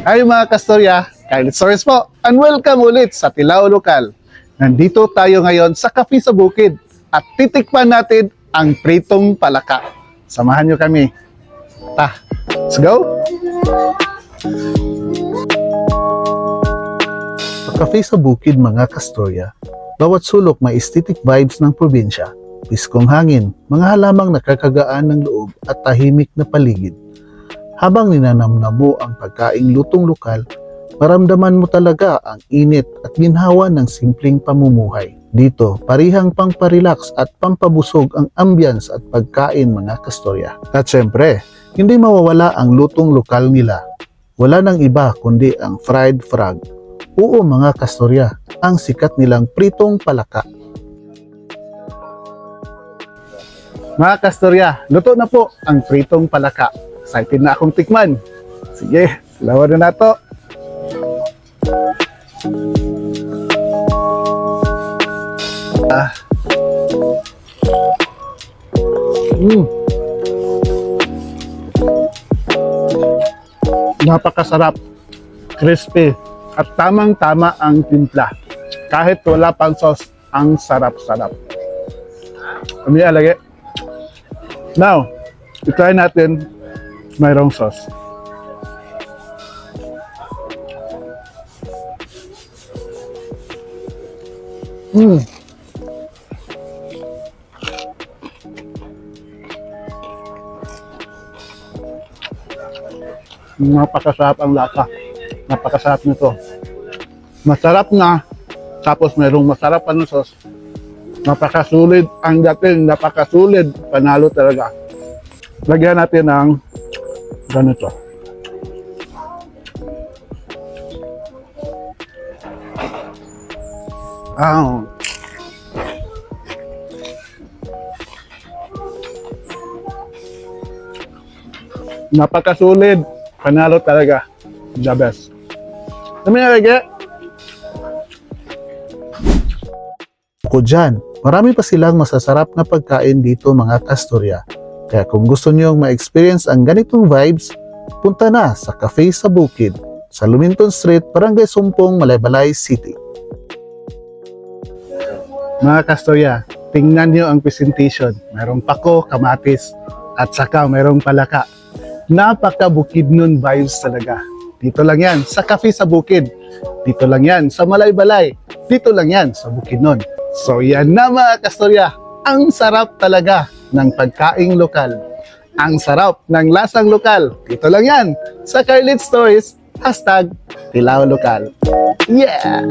Hi mga kastorya, Kylie Stories po, and welcome ulit sa Tilao Lokal. Nandito tayo ngayon sa Cafe sa Bukid at titikman natin ang pritong palaka. Samahan nyo kami. Ta, let's go! Sa Cafe sa Bukid mga kastorya, bawat sulok may aesthetic vibes ng probinsya. Piskong hangin, mga halamang nakakagaan ng loob at tahimik na paligid. Habang ninanamnam mo ang pagkaing lutong lokal, maramdaman mo talaga ang init at ginhawa ng simpleng pamumuhay. Dito, parihang pang-parelax at pampabusog ang ambience at pagkain mga kastorya. At syempre, hindi mawawala ang lutong lokal nila. Wala nang iba kundi ang fried frog. Oo mga kastorya, ang sikat nilang pritong palaka. Mga kastorya, luto na po ang pritong palaka. Excited na akong tikman. Sige, lawan na nato. Ah. Mm. Napakasarap, crispy, at tamang-tama ang timpla. Kahit wala pang sauce, ang sarap-sarap. Kami alagay. Now, i-try natin mayroong sauce. Mm. Napakasarap ang lasa. Napakasarap nito. Masarap na, tapos mayroong masarap pa ng sauce. Napakasulit ang dating, napakasulit. Panalo talaga. Lagyan natin ng ganito. Ah. Napakasulit. Panalo talaga. The best. Ano nalagay? Bukod dyan, marami pa silang masasarap na pagkain dito mga kastorya. Kaya kung gusto nyo ma-experience ang ganitong vibes, punta na sa Cafe sa Bukid, sa Luminton Street, Barangay Sumpong, Malaybalay City. Mga kastorya, tingnan nyo ang presentation. Mayroong pako, kamatis, at saka mayroong palaka. Napaka-bukid nun vibes talaga. Dito lang yan, sa Cafe sa Bukid. Dito lang yan, sa Malaybalay. Dito lang yan, sa Bukidnon. So yan na mga kastorya, ang sarap talaga ng pagkaing lokal. Ang sarap ng lasang lokal. Dito lang yan, sa Carlit Stories, hashtag Tilao Lokal. Yeah!